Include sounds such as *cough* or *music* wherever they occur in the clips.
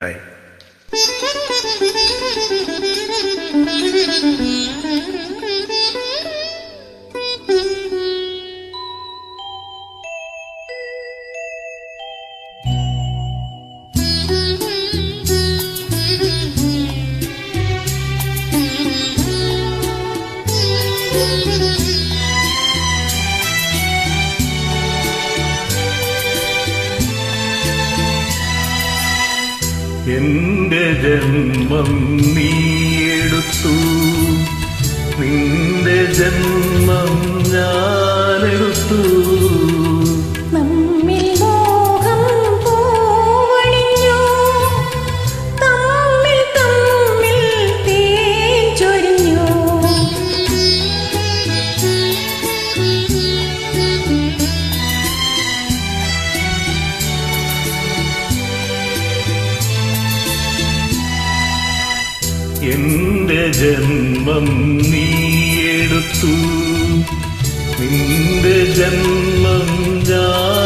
Đây. Thank *laughs* you. എന്റെ ജന്മം നീയെടുത്തു. നിന്റെ ജന്മം ഞാനെടുത്തു എന്റെ ജന്മം നീ നീയെടുത്തു. നിന്റെ ജന്മം ഞാനെടുത്തു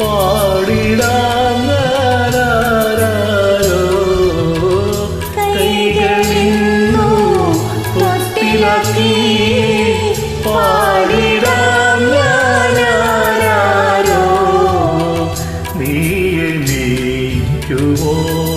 പാടിടാൻ ഞാനാരാരോ. കൈകളിന്നു നീ എനിക്കുമോളായി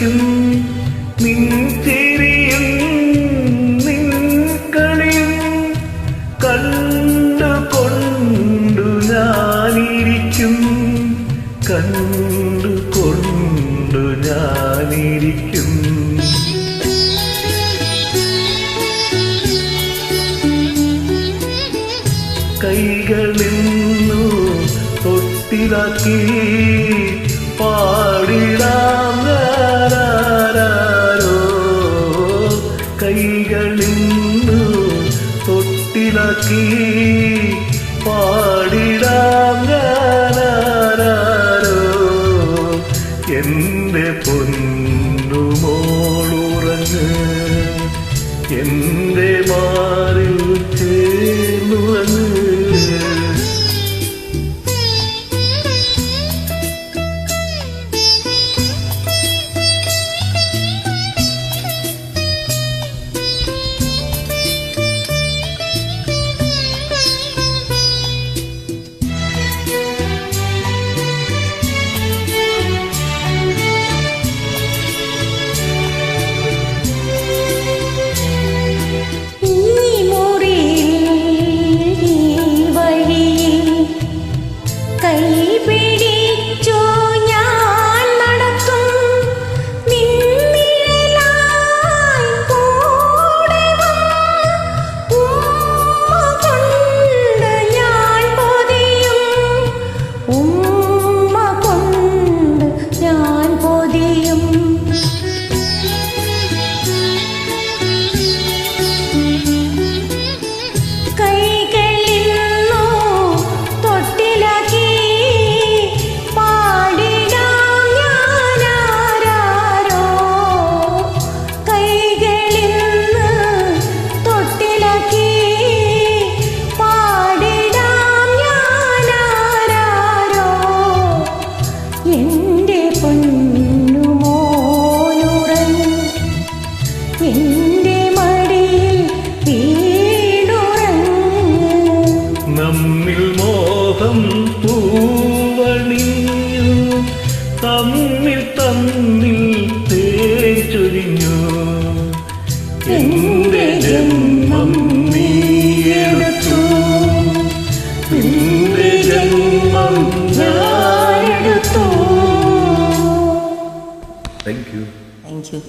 നിറയ്ക്കും നിൻ ചിരിയും നിൻ കളിയും കണ്ടുകൊണ്ടു ഞാനിരിക്കും. കണ്ടുകൊണ്ടു ഞാനിരിക്കും. കൈകളിന്നു തൊട്ടിലാക്കി പാടിടാം കൈകളിന്നു തൊട്ടിലാക്കി പാടിടാം ഞാനാരാരോ. എന്റെ പൊന്നുമോളുറങ്ങ് എന്റെ മാറിൽ ചേർന്നുറങ്ങ് പൂവണിഞ്ഞു തമ്മിൽ തമ്മിൽ തേൻ ചൊരിഞ്ഞു. എന്റെ ജന്മം നീയെടുത്തു. നിന്റെ ജന്മം ഞാനെടുത്തു. Thank you thank you